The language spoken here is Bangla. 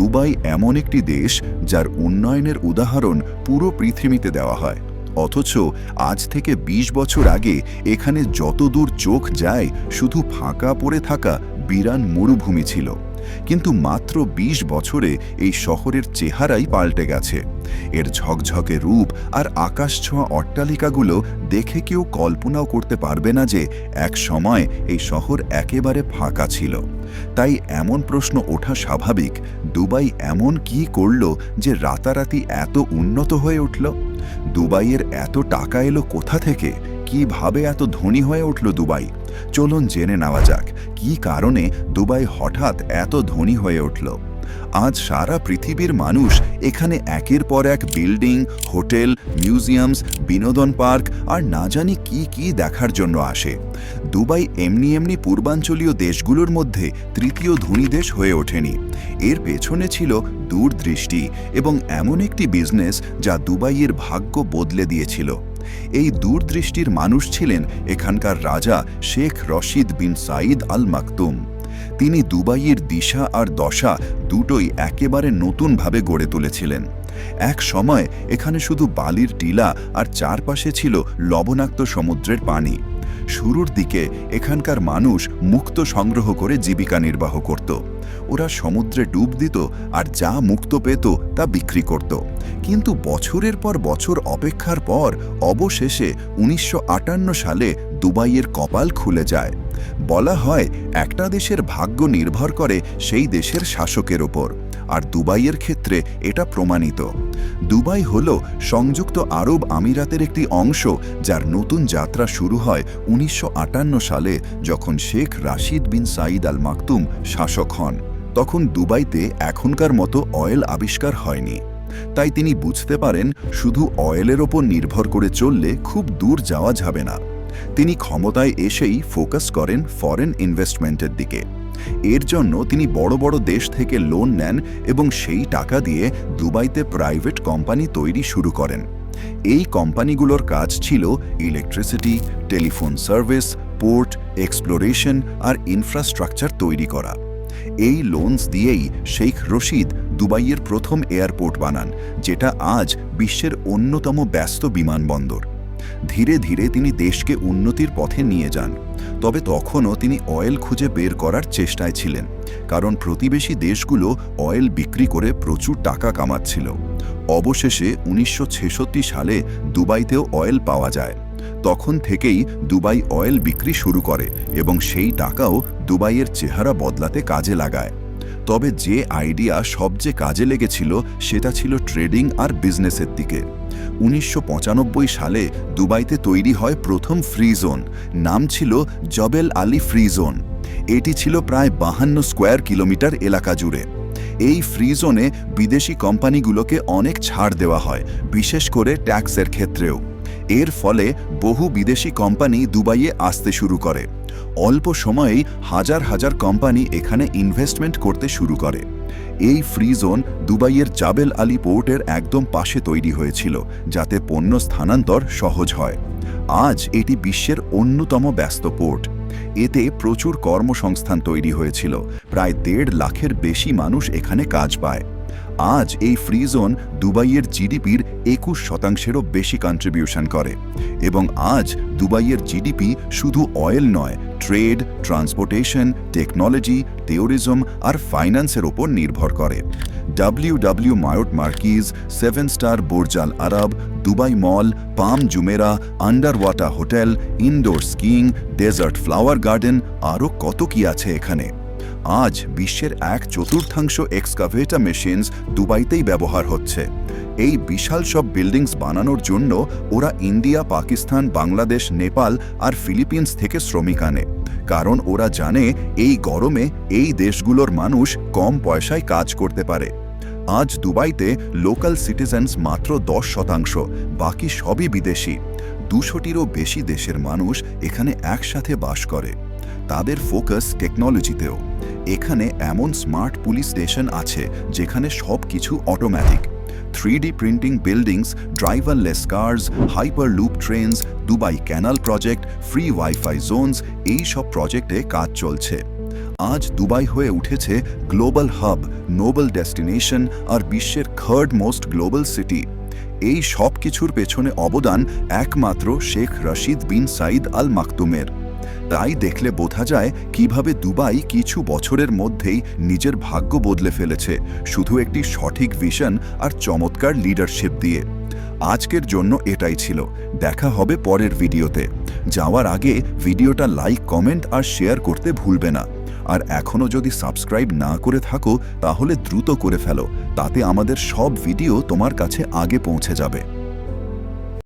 দুবাই এমন একটি দেশ যার উন্নয়নের উদাহরণ পুরো পৃথিবীতে দেওয়া হয়। অথচ আজ থেকে ২০ বছর আগে এখানে যতদূর চোখ যায়, শুধু ফাঁকা পড়ে থাকা বিরান মরুভূমি ছিল। কিন্তু মাত্র ২০ বছরে এই শহরের চেহারাই পাল্টে গেছে। এর ঝকঝকে রূপ আর আকাশ ছোঁয়া অট্টালিকাগুলো দেখে কেউ কল্পনাও করতে পারবে না যে এক সময় এই শহর একেবারে ফাঁকা ছিল। তাই এমন প্রশ্ন ওঠা স্বাভাবিক, দুবাই এমন কি করল যে রাতারাতি এত উন্নত হয়ে উঠল? দুবাইয়ের এত টাকা এলো কোথা থেকে? কীভাবে এত ধনী হয়ে উঠল দুবাই? চলুন জেনে নেওয়া যাক, কি কারণে দুবাই হঠাৎ এত ধনী হয়ে উঠল? আজ সারা পৃথিবীর মানুষ এখানে একের পর এক বিল্ডিং, হোটেল, মিউজিয়ামস, বিনোদন পার্ক আর না জানি কি কি দেখার জন্য আসে। দুবাই এমনি এমনি পূর্বাঞ্চলীয় দেশগুলোর মধ্যে তৃতীয় ধনী দেশ হয়ে ওঠেনি। এর পেছনে ছিল দূরদৃষ্টি এবং এমন একটি বিজনেস যা দুবাইয়ের ভাগ্য বদলে দিয়েছিল। এই দূরদৃষ্টির মানুষ ছিলেন এখানকার রাজা শেখ রশিদ বিন সাঈদ আল মাকতুম তিনি দুবাইয়ের দিশা আর দশা দুটোই একেবারে নতুনভাবে গড়ে তুলেছিলেন। এক সময় এখানে শুধু বালির টিলা আর চারপাশে ছিল লবণাক্ত সমুদ্রের পানি। শুরুর দিকে এখানকার মানুষ মুক্ত সংগ্রহ করে জীবিকা নির্বাহ করত। ওরা সমুদ্রে ডুব দিত আর যা মুক্ত পেত তা বিক্রি করত। কিন্তু বছরের পর বছর অপেক্ষার পর অবশেষে উনিশশো আটান্ন সালে দুবাইয়ের কপাল খুলে যায়। বলা হয় একটা দেশের ভাগ্য নির্ভর করে সেই দেশের শাসকের ওপর, আর দুবাইয়ের ক্ষেত্রে এটা প্রমাণিত। দুবাই হল সংযুক্ত আরব আমিরাতের একটি অংশ, যার নতুন যাত্রা শুরু হয় উনিশশো আটান্ন সালে যখন শেখ রাশিদ বিন সাঈদ আল মাকতুম শাসক হন। তখন দুবাইতে এখনকার মতো অয়েল আবিষ্কার হয়নি। তাই তিনি বুঝতে পারেন, শুধু অয়েলের ওপর নির্ভর করে চললে খুব দূর যাওয়া যাবে না। তিনি ক্ষমতায় এসেই ফোকাস করেন ফরেন ইনভেস্টমেন্টের দিকে। এর জন্য তিনি বড় বড় দেশ থেকে লোন নেন এবং সেই টাকা দিয়ে দুবাইতে প্রাইভেট কোম্পানি তৈরি শুরু করেন। এই কোম্পানিগুলোর কাজ ছিল electricity, telephone service, port, exploration আর ইনফ্রাস্ট্রাকচার তৈরি করা। এই লোনস দিয়েই শেখ রশিদ দুবাইয়ের প্রথম এয়ারপোর্ট বানান, যেটা আজ বিশ্বের অন্যতম ব্যস্ত বিমানবন্দর। ধীরে ধীরে তিনি দেশকে উন্নতির পথে নিয়ে যান। তবে তখনও তিনি অয়েল খুঁজে বের করার চেষ্টায় ছিলেন, কারণ প্রতিবেশী দেশগুলো অয়েল বিক্রি করে প্রচুর টাকা কামাচ্ছিল। অবশেষে উনিশশো ছেষট্টি সালে দুবাইতেও অয়েল পাওয়া যায়। তখন থেকেই দুবাই অয়েল বিক্রি শুরু করে এবং সেই টাকাও দুবাইয়ের চেহারা বদলাতে কাজে লাগায়। তবে যে আইডিয়া সবচেয়ে কাজে লেগেছিল সেটা ছিল ট্রেডিং আর বিজনেসের দিকে। উনিশশো পঁচানব্বই সালে দুবাইতে তৈরি হয় প্রথম ফ্রি জোন, নাম ছিল জবেল আলী ফ্রি জোন। এটি ছিল প্রায় বাহান্ন স্কোয়ার কিলোমিটার এলাকা জুড়ে। এই ফ্রি জোনে বিদেশি কোম্পানিগুলোকে অনেক ছাড় দেওয়া হয়, বিশেষ করে ট্যাক্সের ক্ষেত্রেও। এর ফলে বহু বিদেশি কোম্পানি দুবাইয়ে আসতে শুরু করে। অল্প সময়েই হাজার হাজার কোম্পানি এখানে ইনভেস্টমেন্ট করতে শুরু করে। এই ফ্রি জোন দুবাইয়ের জাবেল আলী পোর্টের একদম পাশে তৈরি হয়েছিল, যাতে পণ্য স্থানান্তর সহজ হয়। আজ এটি বিশ্বের অন্যতম ব্যস্ত পোর্ট। এতে প্রচুর কর্মসংস্থান তৈরি হয়েছিল, প্রায় দেড় লাখের বেশি মানুষ এখানে কাজ পায়। আজ এই ফ্রি জোন দুবাইয়ের জিডিপির একুশ শতাংশেরও বেশি কন্ট্রিবিউশন করে এবং আজ দুবাইয়ের জিডিপি শুধু অয়েল নয় ট্রেড ট্রান্সপোর্টেশন টেকনোলজি টেওরিজম আর ফাইন্যান্সের ওপর নির্ভর করে। W W Marriott Marquis seven star Burj al Arab Dubai mall Palm Jumeirah under water hotel indoor skiing desert flower garden আরও কত কি আছে এখানে? আজ বিশ্বের এক চতুর্থাংশ এক্সকাভেটা মেশিনস দুবাইতেই ব্যবহার হচ্ছে। এই বিশাল সব বিল্ডিংস বানানোর জন্য ওরা ইন্ডিয়া, পাকিস্তান, বাংলাদেশ, নেপাল আর ফিলিপিন্স থেকে শ্রমিক আনে। কারণ ওরা জানে এই গরমে এই দেশগুলোর মানুষ কম পয়সায় কাজ করতে পারে। আজ দুবাইতে লোকাল সিটিজেন্স মাত্র দশ শতাংশ, বাকি সবই বিদেশি। দুশোটিরও বেশি দেশের মানুষ এখানে একসাথে বাস করে। তাদের ফোকাস টেকনোলজিতেও। এখানে এমন স্মার্ট পুলিশ স্টেশন আছে, যেখানে সব কিছু automatic. Three D printing buildings, driverless cars hyperloop trains, Dubai canal project, free wifi zones, এই সব প্রজেক্টে কাজ চলছে। আজ দুবাই হয়ে উঠেছে গ্লোবাল হাব, নোবেল ডেস্টিনেশন আর বিশ্বের থার্ড মোস্ট গ্লোবাল সিটি। এই সব কিছুর পেছনে অবদান একমাত্র শেখ রশিদ বিন সাইদ আল মাকতুমের তাই দেখলে বোঝা যায় কীভাবে দুবাই কিছু বছরের মধ্যেই নিজের ভাগ্য বদলে ফেলেছে, শুধু একটি সঠিক ভিশন আর চমৎকার লিডারশিপ দিয়ে। আজকের জন্য এটাই ছিল। দেখা হবে পরের ভিডিওতে। যাওয়ার আগে ভিডিওটা লাইক কমেন্ট আর শেয়ার করতে ভুলবে না। আর এখনও যদি সাবস্ক্রাইব না করে থাকো, তাহলে দ্রুত করে ফেলো। তাতে আমাদের সব ভিডিও তোমার কাছে আগে পৌঁছে যাবে।